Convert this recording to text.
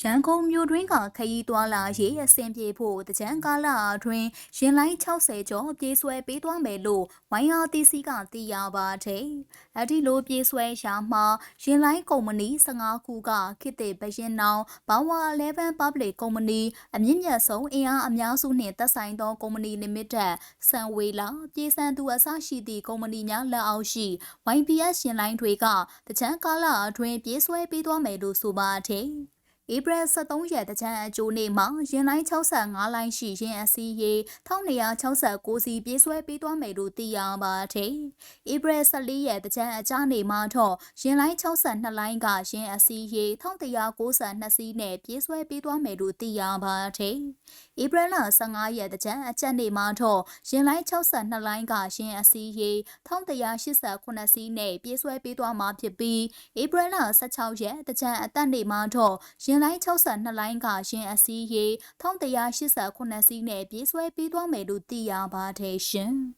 ရန်ကုန်မြို့တွင်းကခရီးသွားလာရေးအဆင်ပြေဖို့တကြံကာလအတွင်းရင်လိုင်း60ကျော်ပြေးဆွဲပေးသွားမယ်လို့ YRTC ကသိရပါတယ်။အဲ့ဒီလိုပြေးဆွဲရာမှာရင်လိုင်းကုမ္ပဏီ15ခုကခေတ်သစ်ဘရင်နောင်ဘောင်ဝါ11 Public Company အမြင့်မြတ်ဆုံးအင်အားအများစုနှင့်သက်ဆိုင်သောကုမ္ပဏီ Limited ဆန်ဝေလာပြေးစံသူအစရှိသည့်ကုမ္ပဏီများလက်အောက်ရှိ YPS ရင်လိုင်းတွေကတကြံကာလအတွင်းပြေးဆွဲပေးသွားမယ်လို့ဆိုပါတယ်။ ဧပြီ23ရက်တကြံအကျိုးနေ့မှာရင်လိုင်း65လိုင်းရှိရင်အစီးရေ1269စီပြေးဆွဲပေးသွားမယ်လို့သိရပါတယ်။ဧပြီ14ရက်တကြံအကြနေ့မှာတော့ရင်လိုင်း62လိုင်းကရင်အစီးရေ1192စီးနဲ့ပြေးဆွဲပေးသွားမယ်လို့သိရပါတယ်။ ဧပြီလ15ရက်တကြံအကြက်နေ့မှာတော့ရင်လိုင်း62လိုင်းကရင်အစီးရေ1189စီးနဲ့ပြေးဆွဲပေးသွားမှာဖြစ်ပြီးဧပြီလ16ရက်တကြံအသက်နေ့မှာတော့ရင်လိုင်း62လိုင်းကရင်အစီးရေ1189စီးနဲ့ပြေးဆွဲပေးသွားမယ်လို့သိရပါတယ်ရှင်။